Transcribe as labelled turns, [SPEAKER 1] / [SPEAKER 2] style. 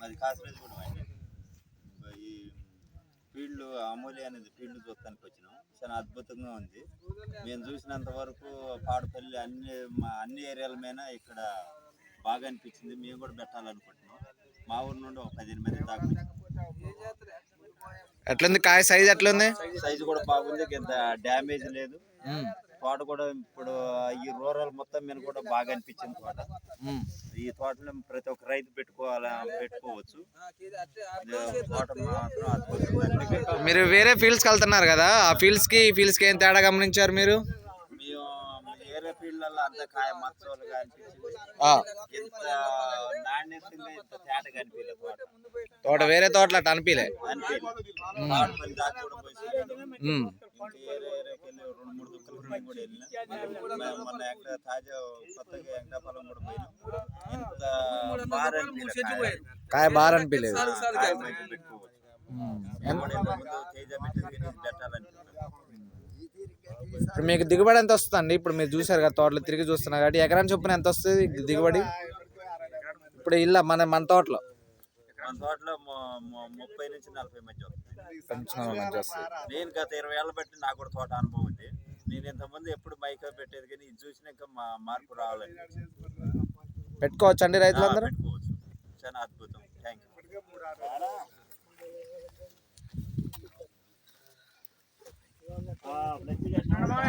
[SPEAKER 1] మాది కాసరేజ్ కూడా అండి ఈ ఫీల్డ్ అమూల్య అనేది ఫీల్డ్ చూస్తానికి వచ్చినాం. చాలా అద్భుతంగా ఉంది. మేము చూసినంత వరకు పాడపల్లి అన్ని మా అన్ని ఏరియాల మీద ఇక్కడ బాగా అనిపించింది. మేము కూడా పెట్టాలనుకుంటున్నాం. మా ఊరు నుండి ఒక పదిహేను మంది దాకా
[SPEAKER 2] ఎట్లుంది? కాయ సైజ్ ఎట్లుంది?
[SPEAKER 1] సైజు కూడా బాగుంది. ఇంత డ్యామేజ్ లేదు. తోట కూడా ఇప్పుడు ఈ రూరల్ మొత్తం మీద కూడా బాగా అనిపించింది తోట. ఈ తోటలో ప్రతి ఒక్క రైతు పెట్టుకోవాలా పెట్టుకోవచ్చు. తోట మాత్రం
[SPEAKER 2] మీరు వేరే ఫీల్డ్స్కి వెళ్తున్నారు కదా ఆ ఫీల్డ్స్కి ఈ ఫీల్డ్స్కి ఏం తేడా గమనించారు మీరు?
[SPEAKER 1] మేము వేరే ఫీల్డ్లలో అంత కాయ మచ్చోలుగా అనిపించింది.
[SPEAKER 2] ఆ,
[SPEAKER 1] ఇంత నాణ్యతంగా ఇంత తేటగా అనిపించలేదు తోట.
[SPEAKER 2] తోట వేరే తోటలు అట్లా
[SPEAKER 1] దాకా కూడా పోయి.
[SPEAKER 2] ఉమ్,
[SPEAKER 1] ఇంకా ఏరియాకి వెళ్ళి రెండు మూడు దుక్కులు ఉన్నాయి కూడా వెళ్ళినా మొన్న- మొన్న ఎక్కడ తాజా కొత్తగా ఎండాపాలెం కూడా పోయినాం. ఇంత బాగా అనిపించలేదు
[SPEAKER 2] కాయ బాగా అనిపించలేదు ఇప్పుడు మీకు దిగుబడి ఎంత వస్తుందండి? ఇప్పుడు మీరు చూసారు కదా తోటలు తిరిగి చూస్తున్నారు కాబట్టి ఎకరాన్ని చొప్పున ఎంత వస్తుంది దిగుబడి? ఇప్పుడు ఇలా మన మన తోటలో.
[SPEAKER 1] మన తోటలో ముప్పై నుంచి నలభై మధ్య
[SPEAKER 2] వస్తుంది.
[SPEAKER 1] నేను గత ఇరవై ఏళ్ళ బట్టి నాకు కూడా తోట అనుభవం ఉంది. నేను ఇంతకుముందు ఎప్పుడు మైకా పెట్టేది కానీ ఇది చూసినాక మా మార్పు రావాలని
[SPEAKER 2] పెట్టుకోవచ్చు అండి రైతులందరూ
[SPEAKER 1] పెట్టుకోవచ్చు. చాలా అద్భుతం. Thank you